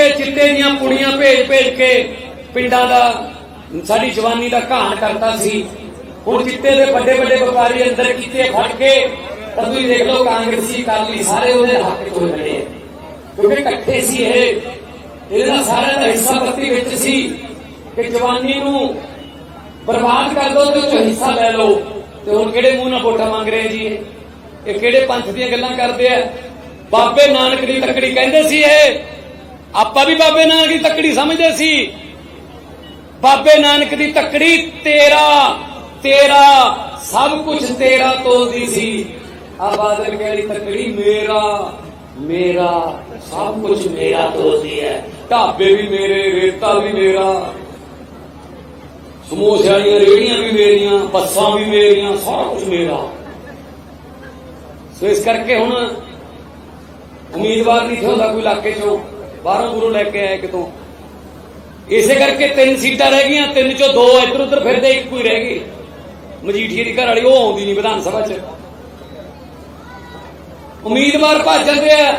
ਕੇ ਚਿੱਟੇ ਦੀਆਂ ਕੁੜੀਆਂ ਭੇਜ ਭੇਜ ਕੇ ਪਿੰਡਾਂ ਦਾ, ਸਾਡੀ ਜਵਾਨੀ ਦਾ ਘਾਣ ਕਰਤਾ ਸੀ। ਹੁਣ ਚਿੱਟੇ ਦੇ ਵੱਡੇ ਵੱਡੇ ਵਪਾਰੀ ਅੰਦਰ ਕੀਤੇ ਫੜ ਕੇ, ਤਾਂ ਤੁਸੀਂ ਦੇਖ ਲਓ ਕਾਂਗਰਸੀ ਅਕਾਲੀ ਸਾਰੇ ਉਹਦੇ ਹੱਕ ਚ ਹੋਏ ਖੜੇ ਕਿਉਂਕਿ ਇਕੱਠੇ ਸੀ ਇਹ। ਇਹਦੇ ਨਾਲ ਸਾਰਿਆਂ ਦਾ ਹਿੱਸਾ ਪੱਤੀ ਵਿੱਚ ਸੀ ਕਿ ਜਵਾਨੀ ਨੂੰ ਬਰਬਾਦ ਕਰ ਦੋ ਤੇ ਉਹ ਹਿੱਸਾ ਲੈ ਲਓ। ਤੇ ਹੁਣ ਕਿਹੜੇ ਮੂੰਹ ਨਾਲ ਵੋਟਾਂ ਮੰਗ ਰਹੇ ਜੀ ਇਹ? ਇਹ ਕਿਹੜੇ ਪੰਥ ਦੀਆਂ ਗੱਲਾਂ ਕਰਦੇ ਆ? ਬਾਬੇ ਨਾਨਕ ਦੀ ਤੱਕੜੀ ਕਹਿੰਦੇ ਸੀ ਇਹ ਆਪਾਂ ਵੀ ਬਾਬੇ ਨਾਨਕ ਦੀ ਤੱਕੜੀ ਸਮਝਦੇ ਸੀ। ਬਾਬੇ ਨਾਨਕ ਦੀ ਤੱਕੜੀ ਤੇਰਾ ਤੇਰਾ, ਸਭ ਕੁਝ ਤੇਰਾ ਤੋਲਦੀ ਸੀ। ਆ ਬਾਦਲ ਕਹਿੰਦੀ ਤੱਕੜੀ ਮੇਰਾ ਮੇਰਾ, ਸਭ ਕੁਝ ਮੇਰਾ ਤੋਲਦੀ ਹੈ। ਢਾਬੇ ਵੀ ਮੇਰੇ, ਰੇਤਾ ਵੀ ਮੇਰਾ। ਸਮੋਸੇ ਵਾਲੀਆਂ ਰੇੜੀਆਂ ਵੀ ਮੇਰੀਆਂ, ਬੱਸਾਂ ਵੀ ਮੇਰੀਆਂ, ਸਾਰਾ ਕੁਝ ਮੇਰਾ। ਸੋ ਇਸ ਕਰਕੇ ਹੁਣ ਉਮੀਦਵਾਰ ਨਹੀਂ ਹੁੰਦਾ ਕੋਈ ਇਲਾਕੇ ਚੋਂ। ਬਾਹਰੋਂ ਗੁਰੂ ਲੈ ਕੇ ਆਏ ਕਿਤੋਂ? ਇਸੇ ਕਰਕੇ ਤਿੰਨ ਸੀਟਾਂ ਰਹਿ ਗਈਆਂ, ਤਿੰਨ ਚੋਂ ਦੋ ਇੱਧਰ ਉੱਧਰ ਫਿਰਦੇ, ਇੱਕ ਕੋਈ ਰਹਿ ਗਈ। ਮਜੀਠੀਏ ਦੀ ਘਰ ਵਾਲੀ ਉਹ ਆਉਂਦੀ ਨਹੀਂ ਵਿਧਾਨ ਸਭਾ 'ਚ। ਉਮੀਦਵਾਰ ਭੱਜ ਜਾਂਦੇ ਆ।